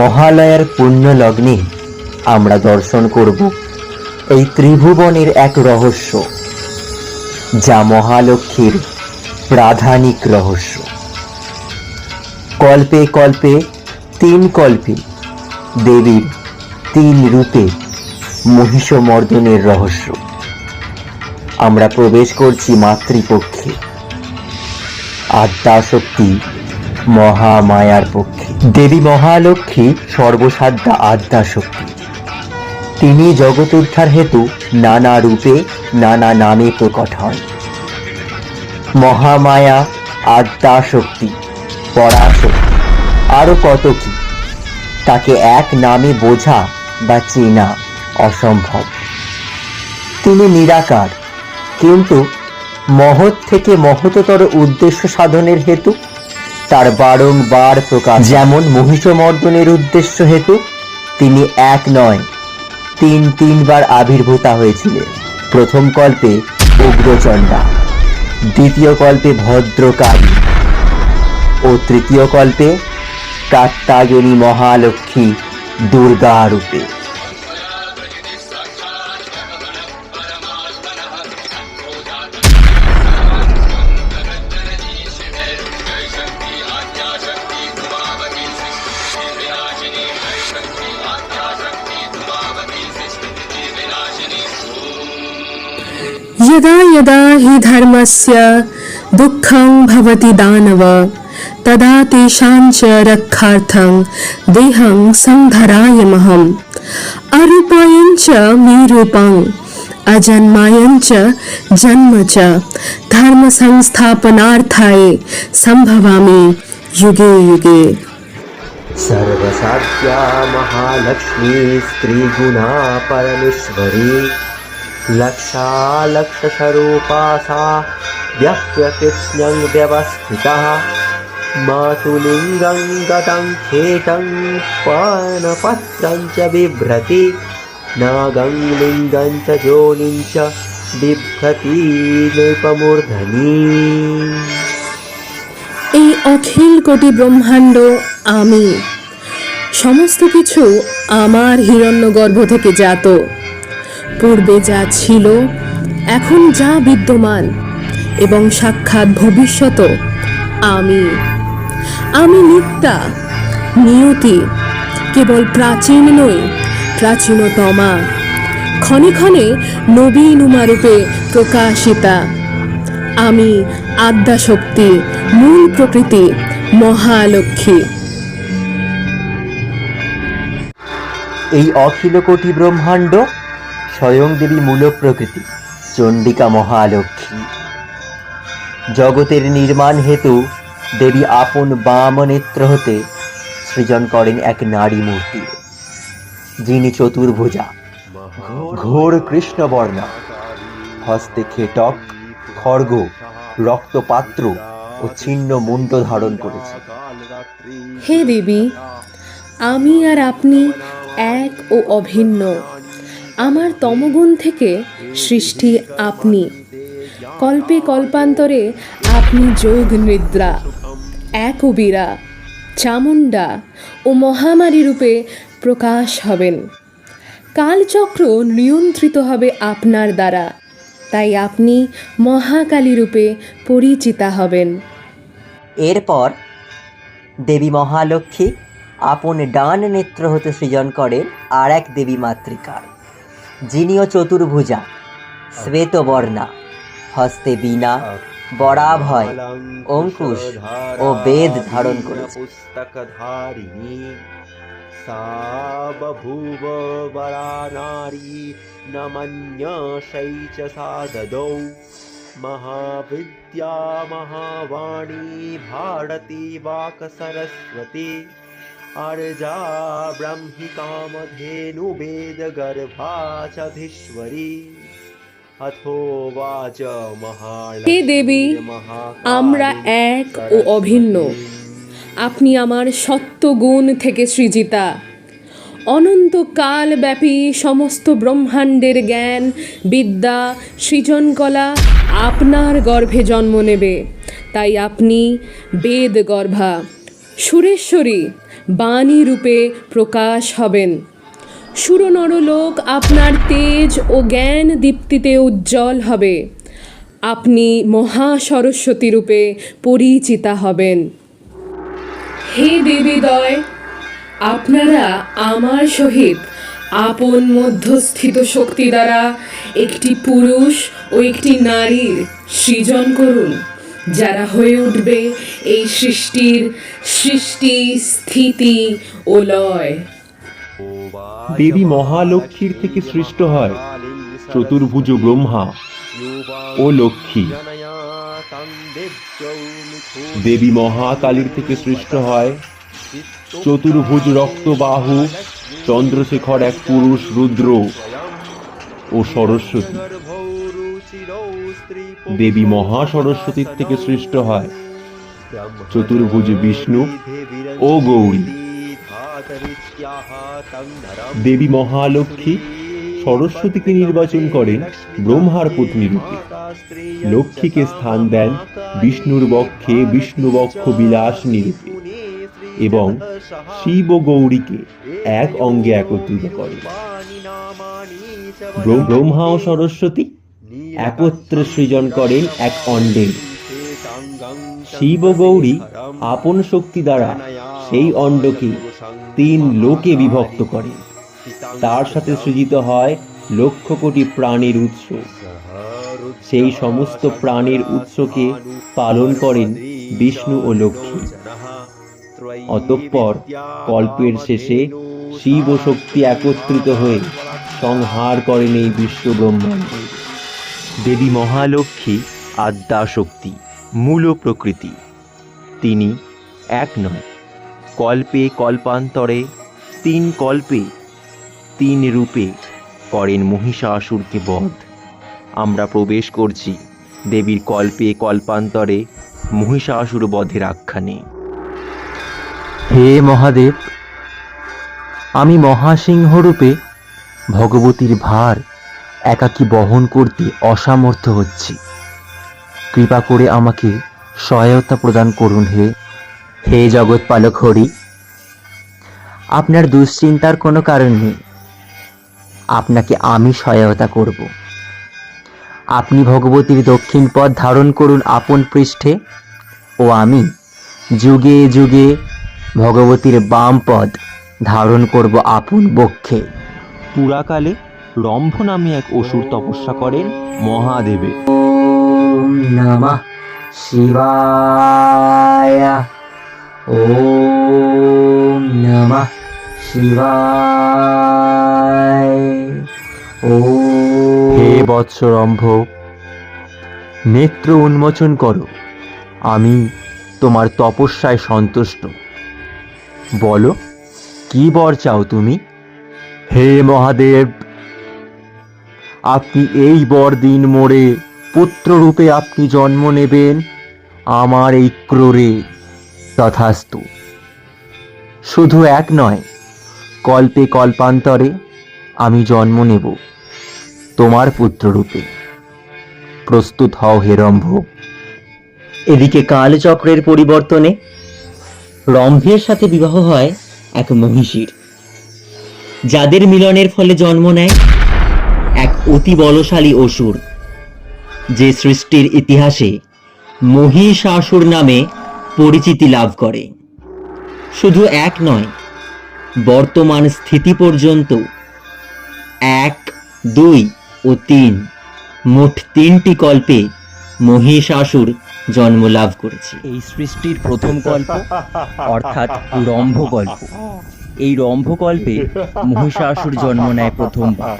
মহালয়ার পুণ্য লগ্নে আমরা দর্শন করব এই ত্রিভুবনের এক রহস্য, যা মহালক্ষ্মীর প্রাধানিক রহস্য। কল্পে কল্পে তিন কল্পে দেবীর তিন রূপে মহিষমর্দনের রহস্য। আমরা প্রবেশ করছি মাতৃপক্ষে। আদ্যাশক্তি মহামায়ার পক্ষে। দেবী মহালক্ষ্মী সর্বসাধ্যা আদ্যাশক্তি। তিনি জগৎ উদ্ধার হেতু নানা রূপে নানা নামে প্রকট হন। মহামায়া, আদ্যাশক্তি, পরাশক্তি, আরও কত কি, তাকে এক নামে বোঝা বা চেনা অসম্ভব। তিনি নিরাকার, কিন্তু মহৎ থেকে মহততর উদ্দেশ্য সাধনের হেতু তার বারংবার প্রকাশ। যেমন মহিষমর্দনের উদ্দেশ্য হেতু, তিনি এক নয়, তিন তিনবার আবির্ভূতা হয়েছিলেন। প্রথম কল্পে উগ্রচণ্ডা, দ্বিতীয় কল্পে ভদ্রকালী ও তৃতীয় কল্পে কাত্তায়নী মহালক্ষ্মী দুর্গা রূপে हि धर्मस्य दुःखं भवति दानव, तदा तेषां च रक्षार्थं देहं संधरायमहम् अरूपायं च मे रूपम् अजन्मायं च जन्म च, धर्मसंस्थापनार्थाय सम्भवामि युगे युगे। सर्वसाध्या महालक्ष्मी स्त्रीगुणा परमेश्वरी लक्षालक्षस्वरूपा सा व्यक्त्यकृत्स्नं व्यवस्थितः मातुलिङ्गं गतं खेटं पानपत्रं च बिभ्रति नागं लिङ्गं च जोनिं च बिभ्रति नृपमूर्धनी এই অখিল কোটি ব্রহ্মাণ্ড আমি সমস্ত কিছু আমার হিরণ্যগর্ভ থেকে জাত পূর্বে যা ছিল, এখন যা বিদ্যমান, এবং সাক্ষাৎ ভবিষ্যৎ, আমি। আমি নিত্যা, নিয়তি, কেবল প্রাচীন নই, প্রাচীনতমা, ক্ষণে ক্ষণে নবীনুমা রূপে প্রকাশিতা। আমি আদ্যাশক্তি, মূল প্রকৃতি, মহালক্ষ্মী। এই অখিল কোটি ব্রহ্মাণ্ড স্বয়ং দেবী মূল প্রকৃতি, চণ্ডিকা মহালক্ষ্মী। জগতের নির্মাণ হেতু দেবী আপন বাম নেত্র হতে সৃজন করেন এক নারী মূর্তি, যিনি চতুর্ভুজা, ঘোর কৃষ্ণবর্ণা, হস্তে খেটক খড়গ রক্তপাত্র ও ছিন্ন মুন্ড ধারণ করেছে। হে দেবী, আমি আর আপনি এক ও অভিন্ন। আমার তমগুণ থেকে সৃষ্টি আপনি। কল্পে কল্পান্তরে আপনি যোগ নিদ্রা এক বীরা চামুণ্ডা ও মহামারী রূপে প্রকাশ হবেন। কালচক্র নিয়ন্ত্রিত হবে আপনার দ্বারা, তাই আপনি মহাকালী রূপে পরিচিতা হবেন। এরপর দেবী মহালক্ষ্মী আপন ডান নেত্র হতে সৃজন করেন আর এক দেবী মাতৃকার। যিনিও চতুর্ভুজা শ্বেতবর্ণা হস্তে বীণা বরাভয় অঙ্কুশ ও বেদ ধারণ করেছে। সাবভুব বরা নারী নমন্যাসৈ চ সাদদৌ মহাবিদ্যা মহাবাণী ভারতী বাক সরস্বতী। अर्जा ब्रह्मि कामधेनु वेदगर्भा च धीश्वरी अथो वाच महालक्ष्मी হে দেবী, আমরা এক ও অভিন্ন। আপনি আমার সত্যগুণ থেকে সৃজিতা অনন্তকালব্যাপী সমস্ত ব্রহ্মাণ্ডের জ্ঞান বিদ্যা সৃজনকলা আপনার গর্ভে জন্ম নেবে তাই আপনি বেদ গর্ভা সুরেশ্বরী বাণী রূপে প্রকাশ হবেন। সুরনরলোক আপনার তেজ ও জ্ঞান দীপ্তিতে উজ্জ্বল হবে। আপনি মহা সরস্বতী রূপে পরিচিতা হবেন। হে দেবীদয় আপনারা আমার সহিত আপন মধ্যস্থিত শক্তি দ্বারা একটি পুরুষ ও একটি নারীর সৃজন করুন। যারা হয়ে উঠবে এই সৃষ্টির সৃষ্টি স্থিতি ও লয়। দেবী মহালক্ষ্মীর থেকে সৃষ্ট হয় চতুর্ভুজ ব্রহ্মা ও লক্ষ্মী। দেবী মহাকালীর থেকে সৃষ্ট হয় চতুর্ভুজ রক্তবাহু, চন্দ্রশেখর এক পুরুষ রুদ্র ও সরস্বতী। দেবী মহা সরস্বতীর থেকে সৃষ্ট হয়। চতুর্ভুজ বিষ্ণু ও গৌরী। দেবী মহালক্ষ্মী সরস্বতীকে নির্বাচন করেন ব্রহ্মার পত্নী রূপে। লক্ষ্মীকে স্থান দেন বিষ্ণুর বক্ষে বিষ্ণুবক্ষ বিলাস রূপে এবং শিব ও গৌরীকে এক অঙ্গে একত্রিত করেন। ব্রহ্মা ও সরস্বতী একত্রে সৃজন করেন এক অণ্ডের শিব গৌরী আপন শক্তি দ্বারা সেই অণ্ডকে তিন লোকে বিভক্ত করেন তার সাথে সৃজিত হয় লক্ষ কোটি প্রাণীর উৎস। সেই সমস্ত প্রাণীর উৎসকে পালন করেন বিষ্ণু ও লক্ষ্মী। অতঃপর কল্পের শেষে শিব ও শক্তি একত্রিত হয়ে সংহার করেন এই বিশ্ব ব্রহ্মাণ্ড দেবী মহালক্ষ্মী আদ্যা শক্তি মূল প্রকৃতি। তিনি এক নয়, কল্পে কল্পান্তরে তিন কল্পে, তিন রূপে করেন মহিষাসুরকে বধ। আমরা প্রবেশ করছি দেবীর কল্পে কল্পান্তরে মহিষাসুর বধের আখ্যানে। হে মহাদেব, আমি মহাসিংহ রূপে ভগবতীর ভার একাকী বহন করতে অসামর্থ্য হচ্ছি। কৃপা করে আমাকে সহায়তা প্রদান করুন হে হে জগৎপালক হরি। আপনার দুশ্চিন্তার কোনো কারণ নেই। আপনাকে আমি সহায়তা করব। আপনি ভগবতীর দক্ষিণ পথ ধারণ করুন আপন পৃষ্ঠে ও আমি যুগে যুগে ভগবতীর বাম পদ ধারণ করব আপন বক্ষে। পুরাকালে রম্ভ নামে এক অসুর তপস্যা করেন মহাদেবে ওম নমঃ শিবায়। ওম নমঃ শিবায়। ও হে বৎস রম্ভ নেত্র উন্মোচন করো। আমি তোমার তপস্যায় সন্তুষ্ট। বলো কি বর চাও তুমি? হে মহাদেব আপনি এই বর দিন মোড়ে পুত্ররূপে আপনি জন্ম নেবেন, আমার এই ক্রোরে তথাস্তু শুধু এক নয়, কল্পে কল্পান্তরে আমি জন্ম নেব তোমার পুত্ররূপে। প্রস্তুত হও হে রম্ভ। এদিকে কালচক্রের পরিবর্তনে রম্ভের সাথে বিবাহ হয় এক মহিষীর। যাদের মিলনের ফলে জন্ম নেয় এক অতি বলশালী অসুর, যে সৃষ্টির ইতিহাসে মহিষাসুর নামে পরিচিতি লাভ করে। শুধু এক নয়, বর্তমান স্থিতি পর্যন্ত এক, দুই ও তিন, মোট তিনটি কল্পে মহিষাসুর জন্ম লাভ করেছে। এই সৃষ্টির প্রথম কল্প অর্থাৎ রম্ভকল্প। এই রম্ভকল্পে মহিষাসুর জন্ম নেয় প্রথমবার।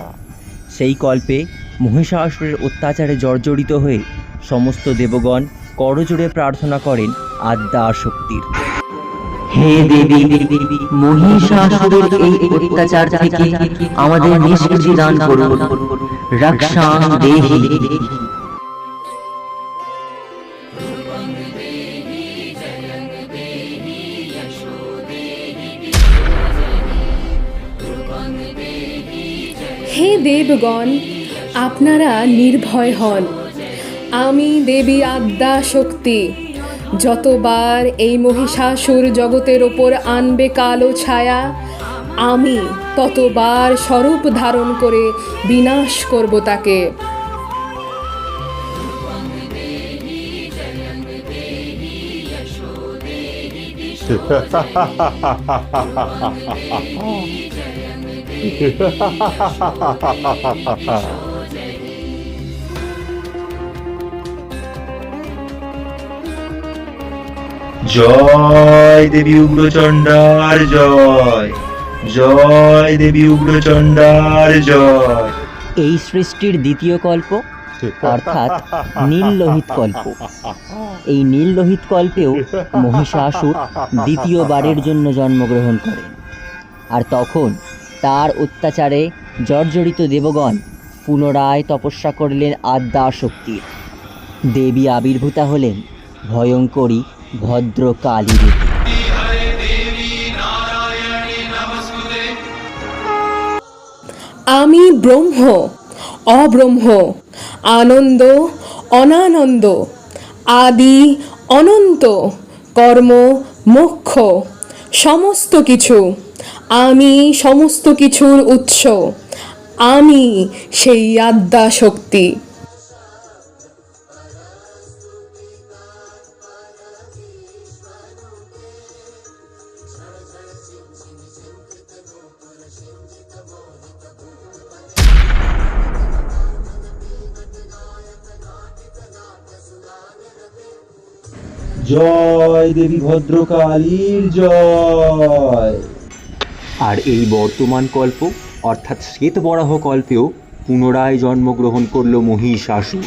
সেই কল্পে মহিষাসুরের অত্যাচারে জর্জরিত হয়ে সমস্ত দেবগণ করজোড়ে প্রার্থনা করেন আদ্যা শক্তির হে দেবী মহিষাসুরের এই অত্যাচার থেকে আমাদের নিষ্কৃতি দান করুন। রক্ষাং দেহি দেবগণ, আপনারা নির্ভয় হন। আমি দেবী আদ্যা শক্তি যতবার এই মহিষাসুর জগতের ওপর আনবে কালো ছায়া, আমি ততবার স্বরূপ ধারণ করে বিনাশ করব তাকে। জয় দেবী উগ্রচণ্ডার, জয়। জয় দেবী উগ্রচণ্ডার, জয়। এই সৃষ্টির দ্বিতীয় কল্প, অর্থাৎ নীল লোহিত কল্প। এই নীল লোহিত কল্পেও মহিষাসুর দ্বিতীয়বারের জন্য জন্মগ্রহণ করেন আর তখন তার অত্যাচারে জর্জরিত দেবগণ পুনরায় তপস্যা করলেন আদ্যা শক্তির দেবী আবির্ভূতা হলেন ভয়ঙ্করী ভদ্র কালী আমি ব্রহ্ম, অব্রহ্ম, আনন্দ, অনানন্দ, আদি, অনন্ত, কর্ম, মোক্ষ সমস্ত কিছু। আমি সমস্ত কিছুর উৎস। আমি সেই আদ্যা শক্তি জয় দেবী ভদ্রকালীর জয়। আর এই বর্তমান কল্প অর্থাৎ শ্বেত বরাহ কল্পেও পুনরায় জন্মগ্রহণ করল মহিষাসুর।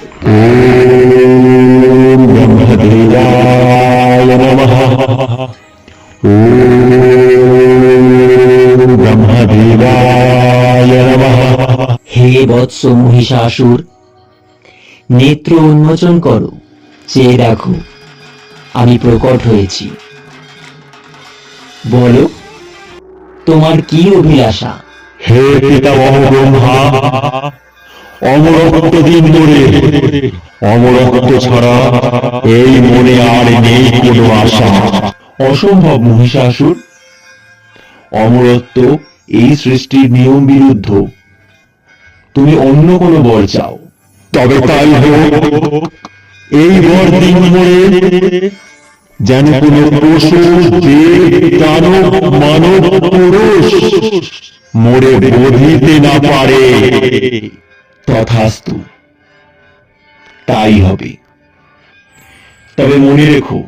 ব্রহ্মদেবায় নমঃ ওম ব্রহ্মদেবায় নমঃ হে বৎস মহিষাসুর নেত্র উন্মোচন করো চেয়ে দেখো। আমি প্রকট হয়েছি। বলো তোমার কি অভিলাষা? হে পিতামহ ব্রহ্মা অমরত্ব দিন ধরে অমরত্ব ছাড়া এই মনে আর নেই কোনো আশা। অসম্ভব মহিষাসুর। অমরত্ব এই সৃষ্টির নিয়ম বিরুদ্ধ। তুমি অন্য কোনো বর চাও। তবে তাই হোক এই বর দিন ধরে যেন কোনো পশু দেব দানব মানব পুরুষ মোরে বোধিতে না পারে। তথাস্তু, তাই হবে। তবে মনে রেখো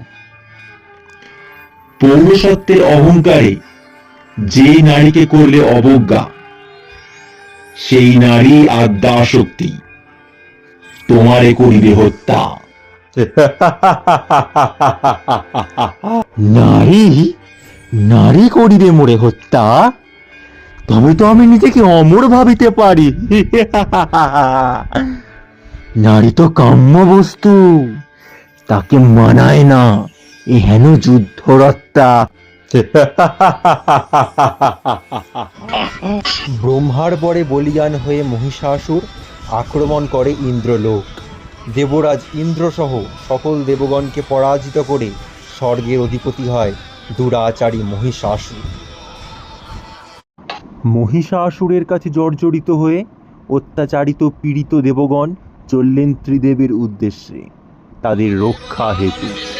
পৌরসত্বের অহংকারে যে নারীকে করলে অবজ্ঞা, সেই নারী আদ্যা শক্তি তোমারে করিবে হত্যা। নারী? নারী করিবে মোরে হত্যা? তবে তো আমি নিজেকে অমর ভাবিতে পারি। নারী তো কাম্য বস্তু তাকে মানায় না, এ হেন যুদ্ধরত্তা। ব্রহ্মার পরে বলিয়ান হয়ে মহিষাসুর আক্রমণ করে ইন্দ্রলোক। দেবরাজ ইন্দ্রসহ সকল দেবগণকে পরাজিত করে স্বর্গের অধিপতি হয় দুরাচারী মহিষাসুর। মহিষাসুরের কাছে জর্জরিত হয়ে অত্যাচারিত পীড়িত দেবগণ চললেন ত্রিদেবের উদ্দেশ্যে তাদের রক্ষা হেতু।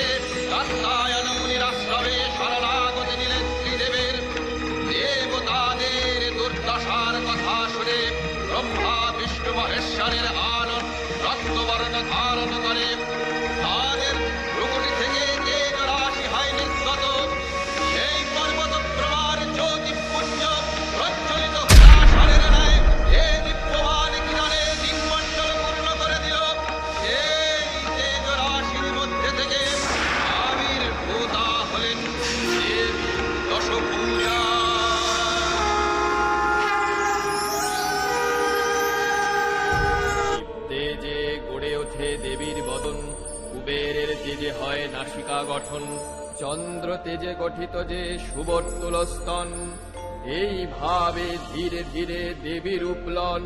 এইভাবে ধীরে ধীরে দেবীর উপলন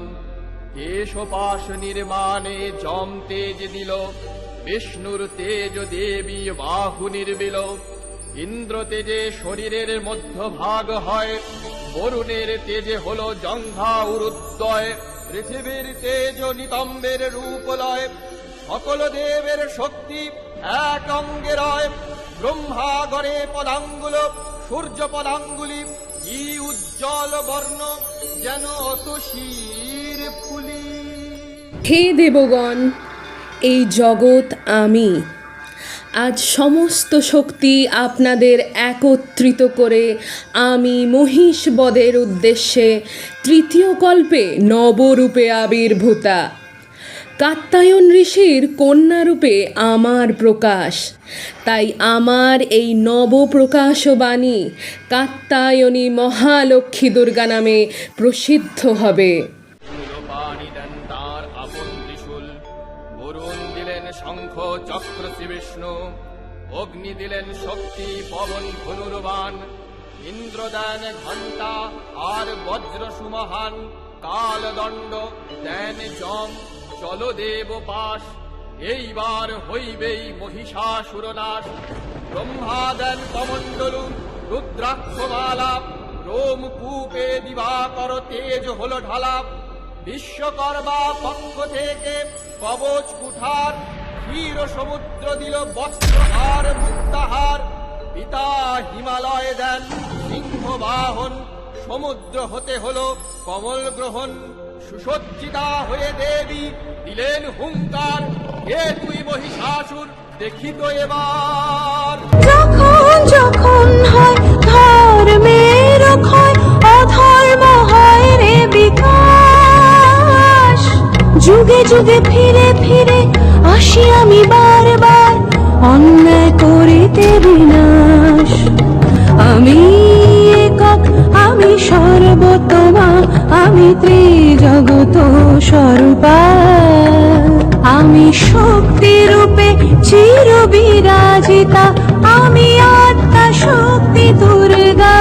কেশপাশ নির্মাণে জম তেজ দিল, বিষ্ণুর তেজ দেবী বাহু নির্বিল। ইন্দ্র তেজে শরীরের মধ্যভাগ হয়, বরুণের তেজে হল জঙ্ঘা উরুদ্দয় পৃথিবীর তেজ নিতম্বের রূপ লয়, সকল দেবের শক্তি এক অঙ্গে রয়। ব্রহ্মা গড়ে পদাঙ্গুল, সূর্য পদাঙ্গুলি কি উজ্জ্বল বর্ণ যেন ফুলি। হে দেবগণ, এই জগৎ আমি। আজ সমস্ত শক্তি আপনাদের একত্রিত করে আমি মহিষ বদের উদ্দেশ্যে তৃতীয় কল্পে নবরূপে আবির্ভূতা। কাত্তায়ন ঋষির কন্যারূপে আমার প্রকাশ। তাই আমার এই নবপ্রকাশবাণী কাত্তায়নী মহালক্ষ্মী দুর্গা নামে প্রসিদ্ধ হবে। শঙ্খ চক্র শ্রী বিষ্ণু, অগ্নি দিলেন শক্তি পবন ধনুর্বান ইন্দ্র দেন ঘণ্টা আর বজ্র সুমহান কালদণ্ড দেন জম জলদেব পাশ, এইবার হইবেই মহিষাসুরনাশ। ব্রহ্মা দেন কমণ্ডলু রুদ্রাক্ষমালা রোম কূপে দিবাকর তেজ হল ঢালা। বিশ্বকর্মা পক্ষ থেকে কবচ কুঠার, ক্ষীর সমুদ্র দিল বস্ত্রহার মুক্তাহার। পিতা হিমালয় দেন সিংহ বাহন সমুদ্র হতে হলো কমল গ্রহণ সুসজ্জিতা হয়ে দেবী দিলেন হুঙ্কার। হে তুই মহিষাসুর দেখিত এবার। যখন যখন হয় ধর্মের ক্ষয় অধর্ম হয় রে বিকাশ। যুগে যুগে ফিরে ফিরে আসি আমি বারবার, অন্যায় করিতে বিনাশ। আমি আমি সর্বতমা, আমি ত্রিজগত স্বরূপা। আমি শক্তি রূপে চির আমি আত্মা শক্তি দুর্গা।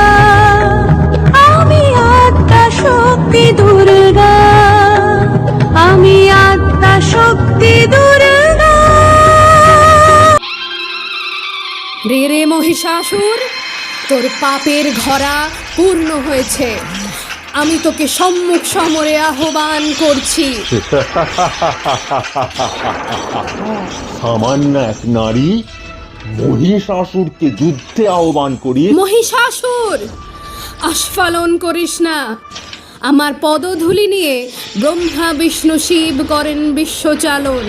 আমি আত্মা শক্তি দুর্গা। আমি আত্মা শক্তি দুর্গা। রে রে মহিষাসুর, তোর পাপের ঘরা পূর্ণ হয়েছে। আমি তোকে সম্মুখ সমরে আহ্বান করছি। সামান্য এক নারী মহিষাসুরকে যুদ্ধে আহ্বান করিয়ে মহিষাসুর! আস্ফালন করিস না। আমার পদধূলি নিয়ে ব্রহ্মা বিষ্ণু শিব করেন বিশ্বচালন।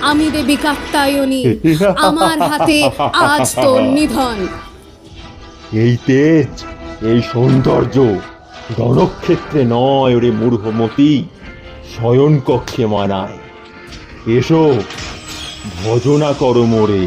আমি দেবী কাত্তায়নী আমার হাতে আজ তোর নিধন। এই তেজ এই সৌন্দর্য রণক্ষেত্রে নয় ওরে মূর্হমতি শয়ন কক্ষে মানায়। এসো ভজনা করো মোরে।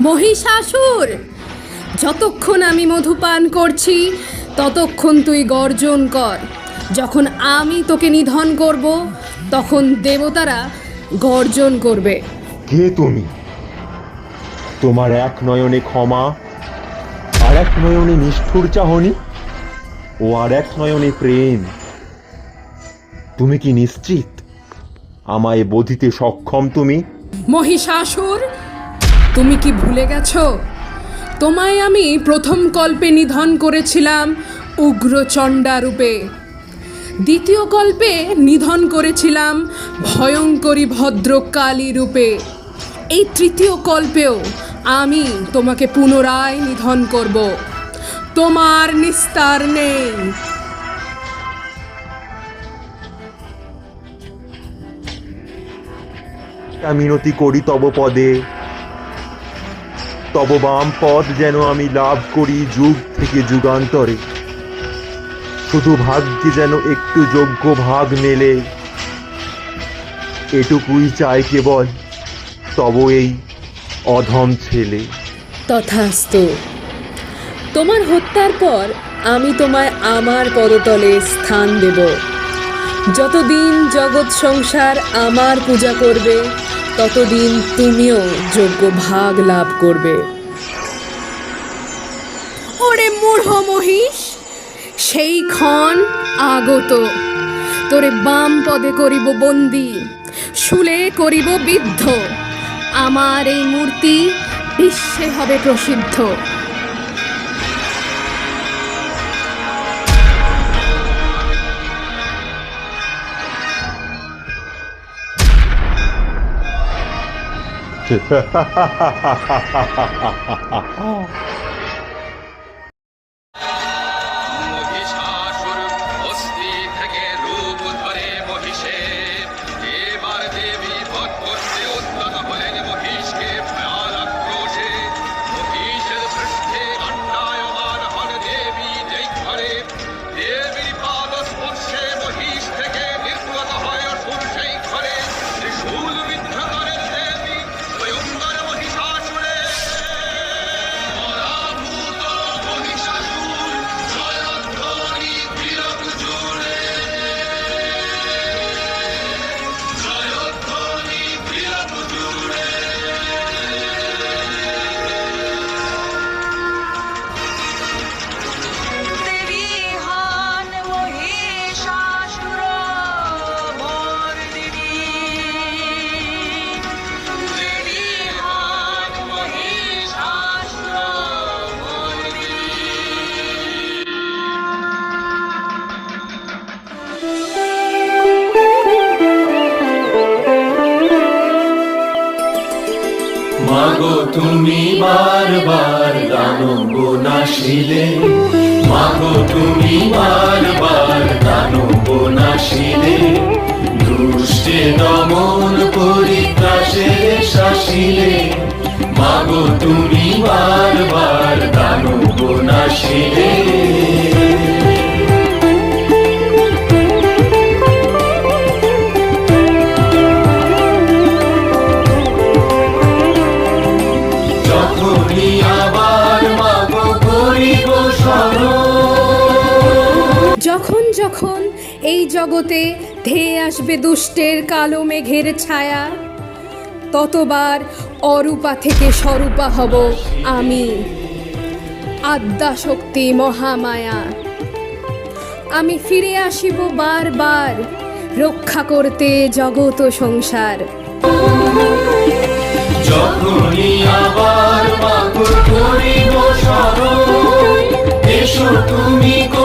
মহিষাসুর, যতক্ষণ আমি মধুপান করছি, ততক্ষণ তুই গর্জন কর। যখন আমি তোকে নিধন করব, তখন দেবতারা গর্জন করবে। কে তুমি? তোমার এক নয়নে ক্ষমা, আর এক নয়নে নিষ্ঠুর চাহনি, ও আর এক নয়নে প্রেম। তুমি কি নিশ্চিত? আমায় বোধিতে সক্ষম তুমি? মহিষাসুর, তুমি কি ভুলে গেছো? তোমায় আমি প্রথম কল্পে নিধন করেছিলাম উগ্রচণ্ডা রূপে দ্বিতীয় কল্পে নিধন করেছিলাম ভয়ঙ্করী ভদ্রকালী রূপে এই তৃতীয় কল্পেও আমি তোমাকে পুনরায় নিধন করব। তোমার নিস্তার নেই। তা মিনতি করি তব পদে। তব বাম পদ যেন আমি লাভ করি যুগ থেকে যুগান্তরে। শুধু ভাগ্যে যেন একটু যোগ্য ভাগ মেলে। এটুকুই চাই কেবল, তব এই অধম ছেলে। তথাস্তু, তোমার হত্যার পর আমি তোমায় আমার পদতলে স্থান দেব। যতদিন জগৎ সংসার আমার পূজা করবে ততদিন তুমিও যোগ্য ভাগ লাভ করবে। ওরে মূঢ় মহিষ, সেই ক্ষণ আগত। তোরে বাম পদে করিব বন্দি, শুলে করিব বিদ্ধ। আমার এই মূর্তি বিশ্বে হবে প্রসিদ্ধ। 哈哈哈哈哈哈哈哈哈哈哈哈 Ele é ধেয়ে আসবে দুষ্টের কালো মেঘের ছায়া। ততবার অরূপা থেকে স্বরূপা হব আমি। আদ্যা শক্তি মহামায়া। আমি ফিরে আসিব বারবার রক্ষা করতে জগত সংসার। আবার তুমি